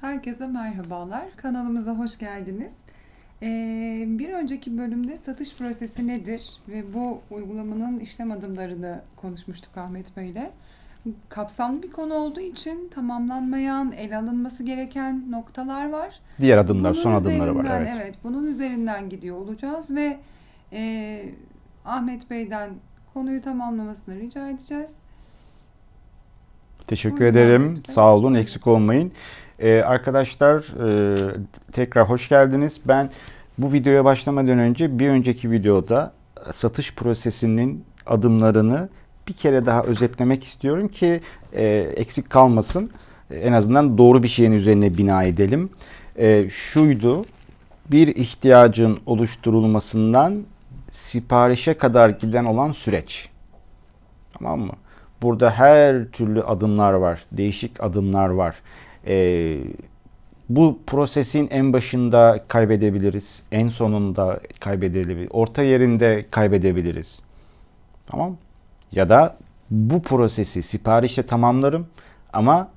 Herkese merhabalar. Kanalımıza hoş geldiniz. Ee, bir önceki bölümde satış prosesi nedir ve bu uygulamanın işlem adımlarını konuşmuştuk Ahmet Bey ile. Kapsamlı bir konu olduğu için tamamlanmayan, ele alınması gereken noktalar var. Diğer adımlar, Bunun son adımları var. üzerinden- Evet. bunun üzerinden gidiyor olacağız ve e, Ahmet Bey'den konuyu tamamlamasını rica edeceğiz. Teşekkür Buyurun ederim. Ahmet Bey. Sağ olun, eksik olmayın. Ee, arkadaşlar e, tekrar hoş geldiniz. Ben bu videoya başlamadan önce bir önceki videoda satış prosesinin adımlarını bir kere daha özetlemek istiyorum ki e, eksik kalmasın. En azından doğru bir şeyin üzerine bina edelim. E, şuydu, bir ihtiyacın oluşturulmasından siparişe kadar giden olan süreç. Tamam mı? Burada her türlü adımlar var. Değişik adımlar var. Ee, bu prosesin en başında kaybedebiliriz. En sonunda kaybedebiliriz. Orta yerinde kaybedebiliriz. Tamam Ya da bu prosesi siparişle tamamlarım ama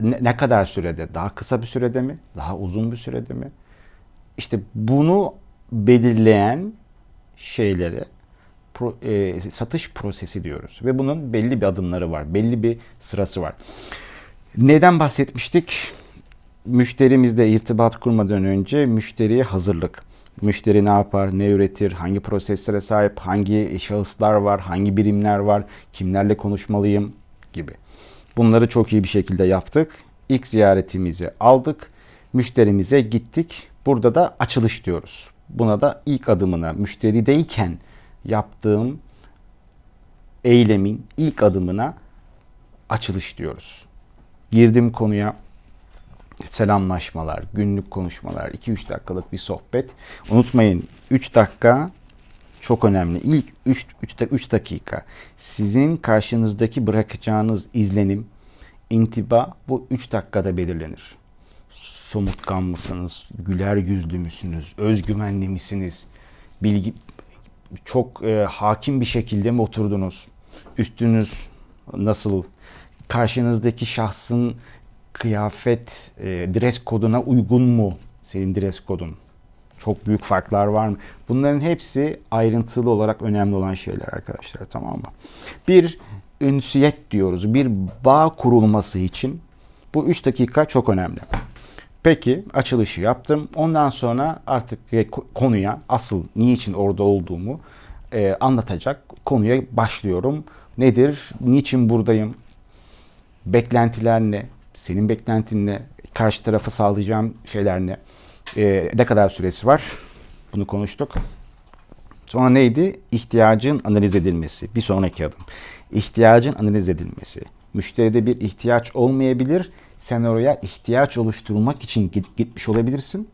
ne, ne kadar sürede? Daha kısa bir sürede mi? Daha uzun bir sürede mi? İşte bunu belirleyen şeyleri pro- e, satış prosesi diyoruz. Ve bunun belli bir adımları var. Belli bir sırası var. Neden bahsetmiştik? Müşterimizle irtibat kurmadan önce müşteriye hazırlık. Müşteri ne yapar, ne üretir, hangi proseslere sahip, hangi şahıslar var, hangi birimler var, kimlerle konuşmalıyım gibi. Bunları çok iyi bir şekilde yaptık. İlk ziyaretimizi aldık. Müşterimize gittik. Burada da açılış diyoruz. Buna da ilk adımına müşterideyken yaptığım eylemin ilk adımına açılış diyoruz. Girdim konuya selamlaşmalar, günlük konuşmalar, 2-3 dakikalık bir sohbet. Unutmayın 3 dakika çok önemli. İlk 3 3 3 dakika sizin karşınızdaki bırakacağınız izlenim, intiba bu 3 dakikada belirlenir. Somutkan mısınız? Güler yüzlü müsünüz? Özgüvenli misiniz? Bilgi çok e, hakim bir şekilde mi oturdunuz? Üstünüz nasıl? Karşınızdaki şahsın kıyafet e, dress koduna uygun mu? Senin dress kodun. Çok büyük farklar var mı? Bunların hepsi ayrıntılı olarak önemli olan şeyler arkadaşlar tamam mı? Bir ünsiyet diyoruz. Bir bağ kurulması için bu 3 dakika çok önemli. Peki açılışı yaptım. Ondan sonra artık e, ko- konuya asıl niçin orada olduğumu e, anlatacak konuya başlıyorum. Nedir? Niçin buradayım? Beklentiler ne? Senin beklentin ne? Karşı tarafa sağlayacağım şeyler ne? E, ne kadar süresi var? Bunu konuştuk. Sonra neydi? İhtiyacın analiz edilmesi. Bir sonraki adım. İhtiyacın analiz edilmesi. Müşteride bir ihtiyaç olmayabilir. Sen oraya ihtiyaç oluşturmak için git- gitmiş olabilirsin.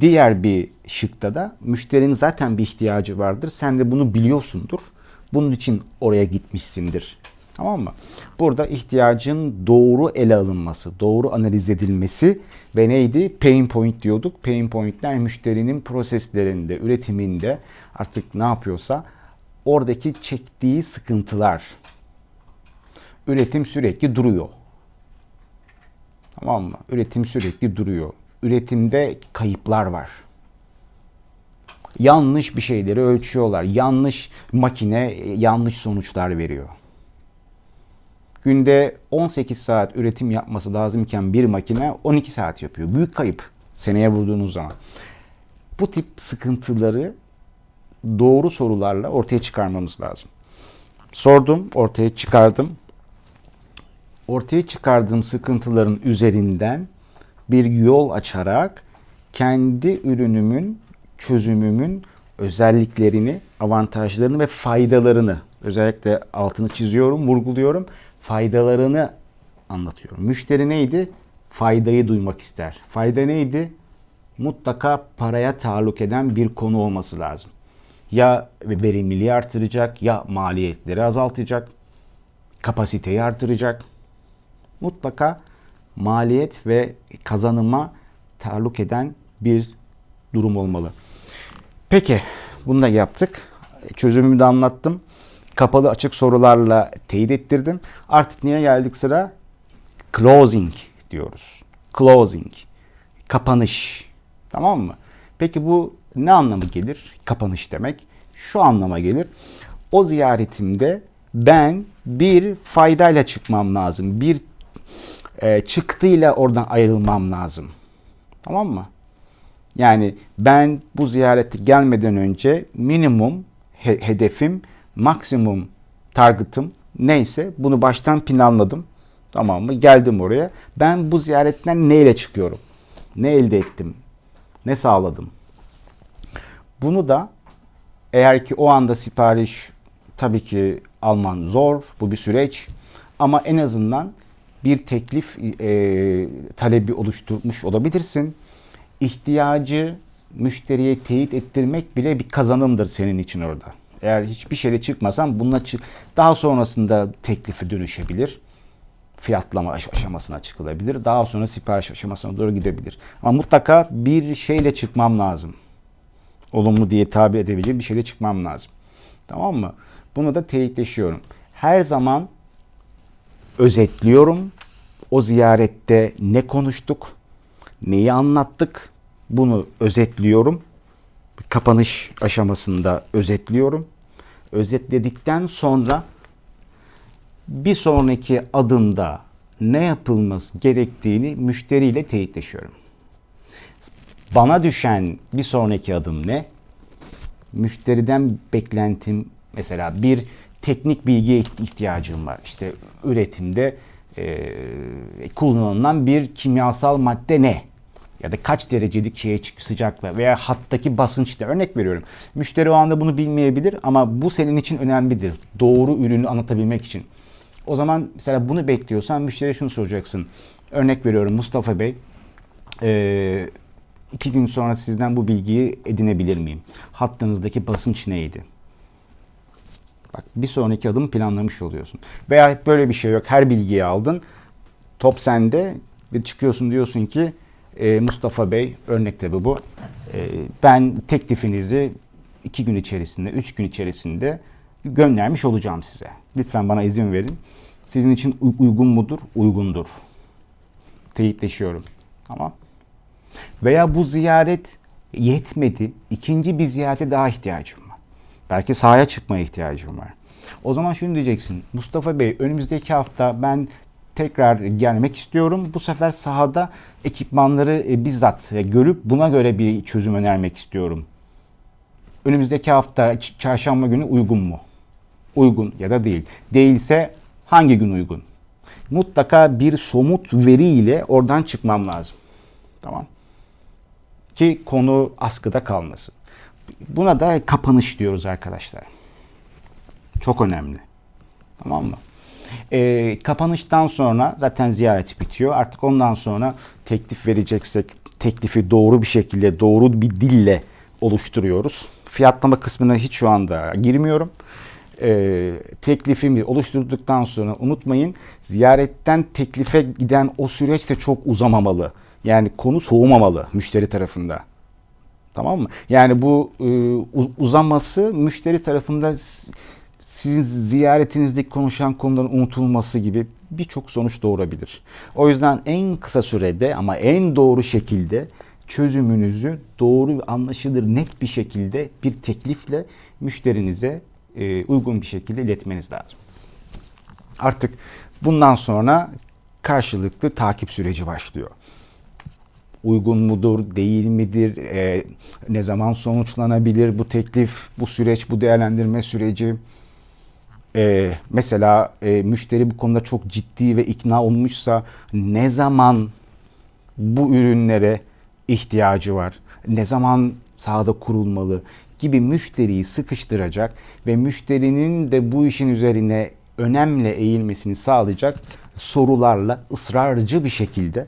Diğer bir şıkta da müşterinin zaten bir ihtiyacı vardır. Sen de bunu biliyorsundur. Bunun için oraya gitmişsindir. Tamam mı? Burada ihtiyacın doğru ele alınması, doğru analiz edilmesi ve neydi? Pain point diyorduk. Pain pointler müşterinin proseslerinde, üretiminde artık ne yapıyorsa oradaki çektiği sıkıntılar. Üretim sürekli duruyor. Tamam mı? Üretim sürekli duruyor. Üretimde kayıplar var. Yanlış bir şeyleri ölçüyorlar. Yanlış makine e, yanlış sonuçlar veriyor. Günde 18 saat üretim yapması lazımken bir makine 12 saat yapıyor. Büyük kayıp seneye vurduğunuz zaman. Bu tip sıkıntıları doğru sorularla ortaya çıkarmamız lazım. Sordum, ortaya çıkardım ortaya çıkardığım sıkıntıların üzerinden bir yol açarak kendi ürünümün, çözümümün özelliklerini, avantajlarını ve faydalarını özellikle altını çiziyorum, vurguluyorum. Faydalarını anlatıyorum. Müşteri neydi? Faydayı duymak ister. Fayda neydi? Mutlaka paraya taalluk eden bir konu olması lazım. Ya verimliliği artıracak ya maliyetleri azaltacak kapasiteyi artıracak. Mutlaka maliyet ve kazanıma taalluk eden bir durum olmalı. Peki bunu da yaptık. Çözümümü de anlattım. Kapalı açık sorularla teyit ettirdim. Artık niye geldik sıra? Closing diyoruz. closing, kapanış. Tamam mı? Peki bu ne anlamı gelir? Kapanış demek. Şu anlama gelir. O ziyaretimde ben bir faydayla çıkmam lazım. Bir e, çıktıyla oradan ayrılmam lazım. Tamam mı? Yani ben bu ziyarete gelmeden önce minimum he- hedefim, maksimum target'ım neyse bunu baştan planladım. Tamam mı? Geldim oraya. Ben bu ziyaretten neyle çıkıyorum? Ne elde ettim? Ne sağladım? Bunu da eğer ki o anda sipariş tabii ki alman zor. Bu bir süreç. Ama en azından bir teklif e, talebi oluşturmuş olabilirsin. İhtiyacı müşteriye teyit ettirmek bile bir kazanımdır senin için orada. Eğer hiçbir şeyle çıkmasan bununla çık daha sonrasında teklifi dönüşebilir. Fiyatlama aş- aşamasına çıkılabilir. Daha sonra sipariş aşamasına doğru gidebilir. Ama mutlaka bir şeyle çıkmam lazım olumlu diye tabir edebileceğim bir şeyle çıkmam lazım. Tamam mı? Bunu da teyitleşiyorum. Her zaman özetliyorum. O ziyarette ne konuştuk, neyi anlattık bunu özetliyorum. Kapanış aşamasında özetliyorum. Özetledikten sonra bir sonraki adımda ne yapılması gerektiğini müşteriyle teyitleşiyorum. Bana düşen bir sonraki adım ne? Müşteriden beklentim mesela bir teknik bilgiye ihtiyacım var. İşte üretimde e, kullanılan bir kimyasal madde ne? Ya da kaç derecelik şeye sıcaklığa veya hattaki basınçta örnek veriyorum. Müşteri o anda bunu bilmeyebilir ama bu senin için önemlidir. Doğru ürünü anlatabilmek için. O zaman mesela bunu bekliyorsan müşteriye şunu soracaksın. Örnek veriyorum Mustafa Bey. Ee, iki gün sonra sizden bu bilgiyi edinebilir miyim? Hattınızdaki basınç neydi? Bak bir sonraki adım planlamış oluyorsun. Veya böyle bir şey yok. Her bilgiyi aldın. Top sende ve çıkıyorsun diyorsun ki e, Mustafa Bey örnek tabi bu. E, ben teklifinizi iki gün içerisinde, üç gün içerisinde göndermiş olacağım size. Lütfen bana izin verin. Sizin için uygun mudur? Uygundur. Teyitleşiyorum. Tamam. Veya bu ziyaret yetmedi. İkinci bir ziyarete daha ihtiyacım var. Belki sahaya çıkmaya ihtiyacım var. O zaman şunu diyeceksin. Mustafa Bey önümüzdeki hafta ben tekrar gelmek istiyorum. Bu sefer sahada ekipmanları e, bizzat görüp buna göre bir çözüm önermek istiyorum. Önümüzdeki hafta çarşamba günü uygun mu? Uygun ya da değil. Değilse hangi gün uygun? Mutlaka bir somut veriyle oradan çıkmam lazım. Tamam ki konu askıda kalmasın. Buna da kapanış diyoruz arkadaşlar. Çok önemli. Tamam mı? Ee, kapanıştan sonra zaten ziyaret bitiyor. Artık ondan sonra teklif vereceksek teklifi doğru bir şekilde, doğru bir dille oluşturuyoruz. Fiyatlama kısmına hiç şu anda girmiyorum. Ee, teklifimi oluşturduktan sonra unutmayın ziyaretten teklife giden o süreç de çok uzamamalı. Yani konu soğumamalı müşteri tarafında. Tamam mı? Yani bu e, uz- uzaması müşteri tarafında sizin ziyaretinizdeki konuşan konuların unutulması gibi birçok sonuç doğurabilir. O yüzden en kısa sürede ama en doğru şekilde çözümünüzü doğru, anlaşılır, net bir şekilde bir teklifle müşterinize e, uygun bir şekilde iletmeniz lazım. Artık bundan sonra karşılıklı takip süreci başlıyor uygun mudur, değil midir, e, ne zaman sonuçlanabilir bu teklif, bu süreç, bu değerlendirme süreci. E, mesela e, müşteri bu konuda çok ciddi ve ikna olmuşsa ne zaman bu ürünlere ihtiyacı var, ne zaman sahada kurulmalı gibi müşteriyi sıkıştıracak ve müşterinin de bu işin üzerine önemle eğilmesini sağlayacak sorularla ısrarcı bir şekilde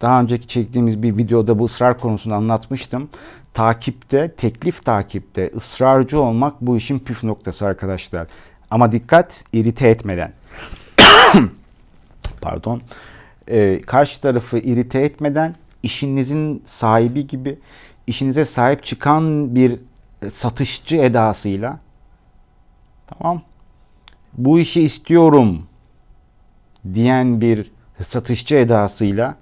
daha önceki çektiğimiz bir videoda bu ısrar konusunu anlatmıştım. Takipte, teklif takipte ısrarcı olmak bu işin püf noktası arkadaşlar. Ama dikkat, irite etmeden. Pardon. Ee, karşı tarafı irite etmeden işinizin sahibi gibi işinize sahip çıkan bir satışçı edasıyla tamam bu işi istiyorum diyen bir satışçı edasıyla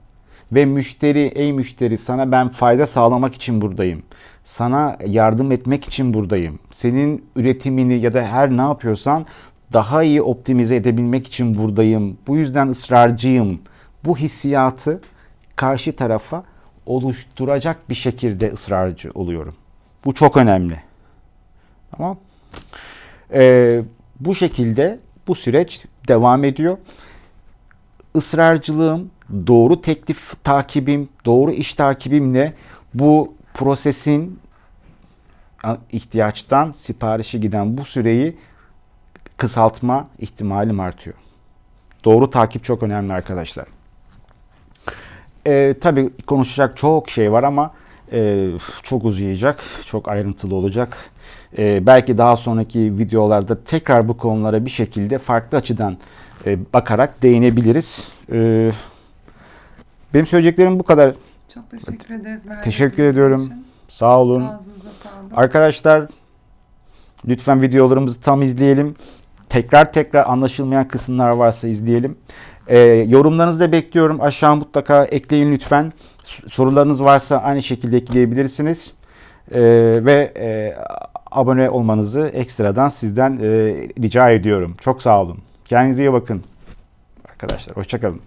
ve müşteri ey müşteri sana ben fayda sağlamak için buradayım. Sana yardım etmek için buradayım. Senin üretimini ya da her ne yapıyorsan daha iyi optimize edebilmek için buradayım. Bu yüzden ısrarcıyım. Bu hissiyatı karşı tarafa oluşturacak bir şekilde ısrarcı oluyorum. Bu çok önemli. Tamam. Ee, bu şekilde bu süreç devam ediyor. Israrcılığım, doğru teklif takibim, doğru iş takibimle bu prosesin ihtiyaçtan siparişe giden bu süreyi kısaltma ihtimalim artıyor. Doğru takip çok önemli arkadaşlar. Ee, tabii konuşacak çok şey var ama e, çok uzayacak, çok ayrıntılı olacak. Ee, belki daha sonraki videolarda tekrar bu konulara bir şekilde farklı açıdan e, bakarak değinebiliriz. Ee, benim söyleyeceklerim bu kadar. Çok teşekkür ederiz. Teşekkür ediyorum. için. Sağ olun. Arkadaşlar lütfen videolarımızı tam izleyelim. Tekrar tekrar anlaşılmayan kısımlar varsa izleyelim. Ee, yorumlarınızı da bekliyorum. Aşağı mutlaka ekleyin lütfen. Sorularınız varsa aynı şekilde ekleyebilirsiniz. Ee, ve e, abone olmanızı ekstradan sizden e, rica ediyorum. Çok sağ olun. Kendinize iyi bakın. Arkadaşlar hoşçakalın.